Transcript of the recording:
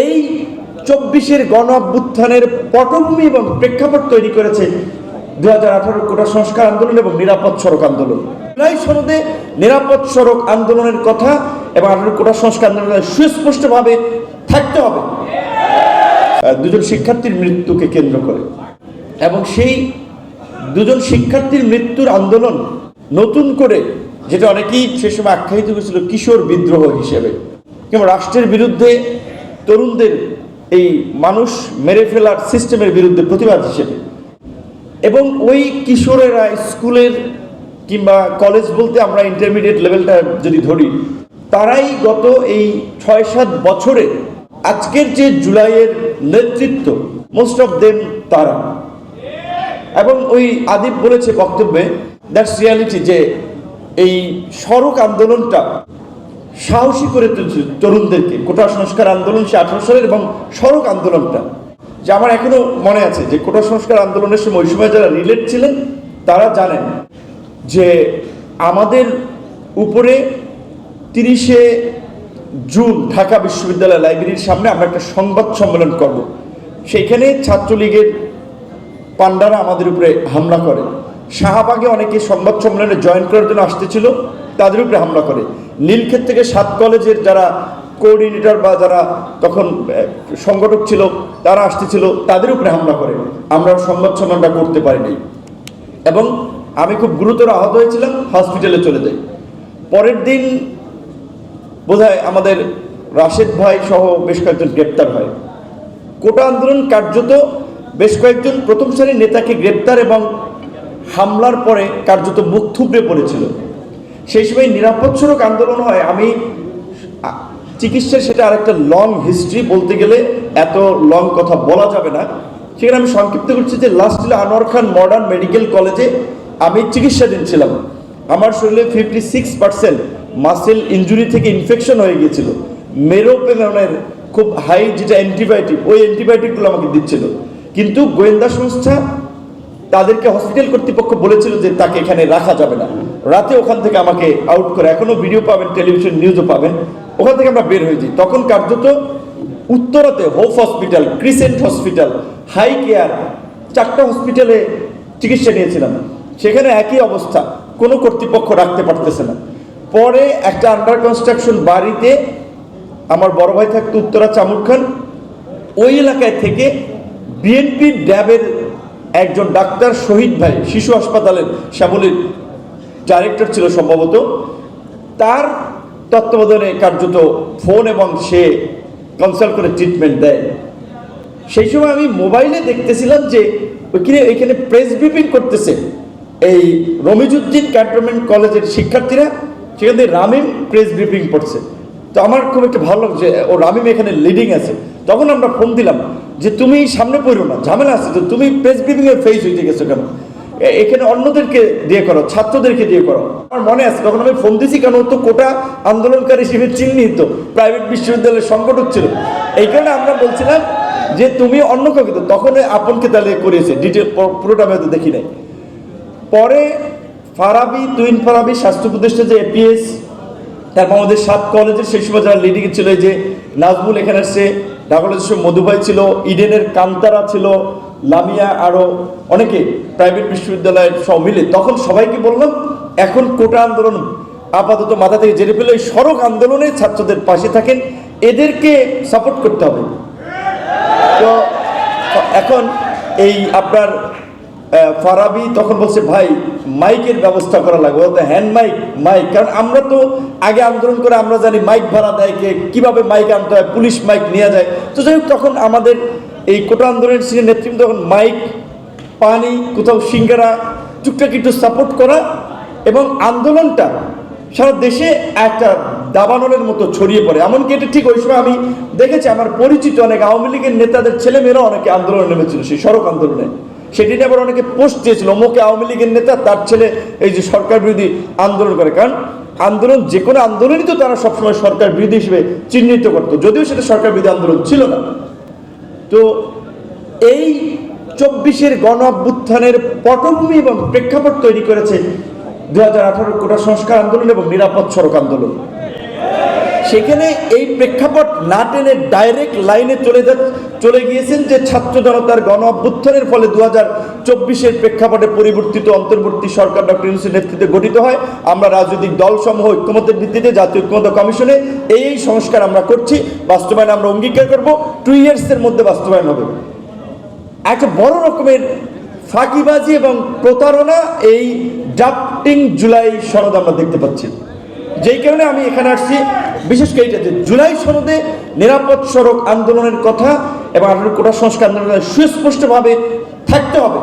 এই চব্বিশের গণ অভ্যুত্থানের পটভূমি এবং প্রেক্ষাপট তৈরি করেছে দু হাজার আঠারো কোটা সংস্কার আন্দোলন এবং নিরাপদ সড়ক আন্দোলন। জুলাই সনদে নিরাপদ সড়ক আন্দোলনের কথা এবং আঠারো কোটা সংস্কার আন্দোলনের সুস্পষ্টভাবে থাকতে হবে। দুজন শিক্ষার্থীর মৃত্যুকে কেন্দ্র করে। এবং সেই দুজন শিক্ষার্থীর মৃত্যুর আন্দোলন নতুন করে, যেটা অনেকেই সে সময় আখ্যায়িত হয়েছিল কিশোর বিদ্রোহ হিসেবে। কিংবা রাষ্ট্রের বিরুদ্ধে তরুণদের এই মানুষ মেরে ফেলার সিস্টেমের বিরুদ্ধে প্রতিবাদ হিসেবে। এবং ওই কিশোরেরা স্কুলের কিংবা কলেজ বলতে আমরা ইন্টারমিডিয়েট লেভেলটা যদি ধরি, তারাই গত এই ছয় সাত বছরে আজকের যে জুলাইয়ের নেতৃত্ব মোস্ট অফ দেম তারা। এবং ওই আদিব বলেছে বক্তব্যে দ্যাটস রিয়ালিটি যে এই সড়ক আন্দোলনটা সাহসী করে তুলছে তরুণদেরকে। কোটা সংস্কার আন্দোলন সে আঠারো সালের এবং সড়ক আন্দোলনটা। যে আমার এখনও মনে আছে যে কোটা সংস্কার আন্দোলনের সময় ওই সময় যারা রিলেট ছিলেন, তারা জানেন যে আমাদের উপরে তিরিশে জুন ঢাকা বিশ্ববিদ্যালয় লাইব্রেরির সামনে আমরা একটা সংবাদ সম্মেলন করব। সেইখানে ছাত্রলীগের পান্ডারা আমাদের উপরে হামলা করে। শাহবাগে অনেকে সংবাদ সম্মেলনে জয়েন করার জন্য আসতেছিল, তাদের উপরে হামলা করে। নীলক্ষেত থেকে সাত কলেজের যারা কোঅর্ডিনেটর বা যারা তখন সংগঠক ছিল, তারা আসতেছিল, তাদের উপরে হামলা করে। আমরা সংবাদ সম্মেলনটা করতে পারিনি। এবং আমি খুব গুরুতর আহত হয়েছিলাম, হসপিটালে চলে যাই। পরের দিন বোধহয় আমাদের রাশেদ ভাই সহ বেশ কয়েকজন গ্রেপ্তার হয়। কোটা আন্দোলন কার্যত বেশ কয়েকজন প্রথম শ্রেণির নেতাকে গ্রেপ্তার এবং হামলার পরে কার্যত মুখ থুবড়ে পড়েছিল। সেই সময় নিরাপদ আন্দোলন হয়। আমি চিকিৎসার সেটা আরেকটা লং হিস্ট্রি বলতে গেলে এত লং কথা বলা যাবে না। সেখানে আমি সংক্ষিপ্ত করছি যে লাস্ট ছিল আনোয়ার খান মডার্ন মেডিকেল কলেজে আমি চিকিৎসাধীন ছিলাম। আমার শরীরে fifty six percent muscle injury থেকে ইনফেকশন হয়ে গিয়েছিল। মেরোপেনের খুব হাই যেটা অ্যান্টিবায়োটিক ওই অ্যান্টিবায়োটিকগুলো আমাকে দিচ্ছিল। কিন্তু গোয়েন্দা সংস্থা তাদেরকে হসপিটাল কর্তৃপক্ষ বলেছিল যে তাকে এখানে রাখা যাবে না। রাতে ওখান থেকে আমাকে আউট করে, এখনও ভিডিও পাবেন টেলিভিশন নিউজও পাবেন, ওখান থেকে আমরা বের হয়ে যাই তখন কার্যত উত্তরাতে Hope hospital Crescent hospital High Care চারটা হসপিটালে চিকিৎসা নিয়েছিলাম। সেখানে একই অবস্থা, কোনো কর্তৃপক্ষ রাখতে পারতেছে না। পরে একটা আন্ডার কনস্ট্রাকশন বাড়িতে আমার বড় ভাই থাকতো, উত্তরা চামুর খান ওই এলাকায় থেকে বিএনপি ড্যাবের একজন ডাক্তার শহীদ ভাই, শিশু হাসপাতালের শ্যামলীর ডাইরেক্টর ছিল সম্ভবত। তার তত্ত্বাবধানে কার্যত ফোন এবং সে কনসাল্ট করে ট্রিটমেন্ট দেয়। সেই সময় আমি মোবাইলে দেখতেছিলাম যে ওইখানে এখানে প্রেস ব্রিফিং করতেছে এই রমিজুদ্দিন ক্যান্টনমেন্ট কলেজের শিক্ষার্থীরা, সেখান থেকে রামিম প্রেস ব্রিফিং পড়ছে। তো আমার খুব একটা ভালো লাগছে, ও রামিম এখানে লিডিং আছে। তখন আমরা ফোন দিলাম যে তুমি সামনে পড়ো না, ঝামেলা আছে তো তুমি প্রেস ব্রিফিং এর ফেস হইতে গেছো কেন? এখানে অন্যদেরকে দিয়ে করো, ছাত্রদেরকে দিয়ে করো। আমার মনে আছে তখন আমি ফোন দিছি কেন, তো কোটা আন্দোলনকারী হিসেবে চিহ্নিত প্রাইভেট বিশ্ববিদ্যালয়ের সংকট হচ্ছিল এই কারণে আমরা বলছিলাম যে তুমি অন্য কাউকে তখন আপনকে তাহলে করিয়েছে ডিটেল পুরোটা আমি হয়তো দেখি নাই। পরে ফারাবি তুইন ফারাবি, স্বাস্থ্য উপদেষ্টা যে এপিএস তারপর আমাদের সাত কলেজের সেই সময় যারা লিডিং ছিল যে নাজমুল এখানে আসছে সময় মধুভাই ছিল, ইডেনের কান্তারা ছিল, লামিয়া আরও অনেকে প্রাইভেট বিশ্ববিদ্যালয়ের সব মিলে। তখন সবাইকে বললাম, এখন কোটা আন্দোলন আপাতত মাথা থেকে জেরে ফেলে সড়ক আন্দোলনে ছাত্রদের পাশে থাকেন, এদেরকে সাপোর্ট করতে হবে। তো, এখন এই আপনার ফারাবি তখন বলছে, ভাই, মাইকের ব্যবস্থা করা লাগবে। বলতে হ্যান্ড মাইক মাইক কারণ আমরা তো আগে আন্দোলন করে আমরা জানি মাইক ভাড়া দেয় কে, কীভাবে মাইক আনতে হয়, পুলিশ মাইক নিয়ে যায়। তো যাই তখন আমাদের এই কোটা আন্দোলনের সিনিয়র নেতৃত্ব তখন মাইক, পানি, কোথাও সিঙ্গারা, টুকটাক একটু সাপোর্ট করা এবং আন্দোলনটা সারা দেশে একটা দাবানলের মতো ছড়িয়ে পড়ে। এমনকি এটা ঠিক ওই সময় আমি দেখেছি, আমার পরিচিত অনেক আওয়ামী লীগের নেতাদের ছেলেমেয়েরা অনেকে আন্দোলনে নেমেছিল, সেই সড়ক আন্দোলনে। সেটি নিয়ে আবার অনেকে পোস্ট দিয়েছিল, অমুকে আওয়ামী লীগের নেতা, তার ছেলে, এই যে সরকার বিরোধী আন্দোলন করে। কারণ আন্দোলন, যে কোনো আন্দোলনই তো তারা সবসময় সরকার বিরোধী হিসেবে চিহ্নিত করতো, যদিও সেটা সরকার বিরোধী আন্দোলন ছিল না। তো এই চব্বিশের গণ অভ্যুত্থানের পটভূমি এবং প্রেক্ষাপট তৈরি করেছে দু হাজার আঠারো কোটা সংস্কার আন্দোলন এবং নিরাপদ সড়ক আন্দোলন। সেখানে এই প্রেক্ষাপট না টেনে ডাইরেক্ট লাইনে চলে যা চলে গিয়েছেন যে ছাত্র জনতার গণ অভ্যুত্থানের ফলে দু হাজার চব্বিশের প্রেক্ষাপটে পরিবর্তিত অন্তর্বর্তী সরকার ডক্টর ইউনুসের নেতৃত্বে গঠিত হয়। আমরা রাজনৈতিক দলসমূহ ঐক্যমতের ভিত্তিতে, জাতীয় ঐক্যমত কমিশনে এই সংস্কার আমরা করছি। বাস্তবায়ন আমরা অঙ্গীকার করব। টু ইয়ার্সের মধ্যে বাস্তবায়ন হবে। একটা বড় রকমের ফাঁকিবাজি এবং প্রতারণা এই ড্রাফটিং জুলাই সনদ আমরা দেখতে পাচ্ছি। যেই কারণে আমি এখানে আসছি, বিশেষ করে এটা যে জুলাই সনদে নিরাপদ সড়ক আন্দোলনের কথা এবং আপনার কোটা সংস্কার আন্দোলনের সুস্পষ্টভাবে থাকতে হবে।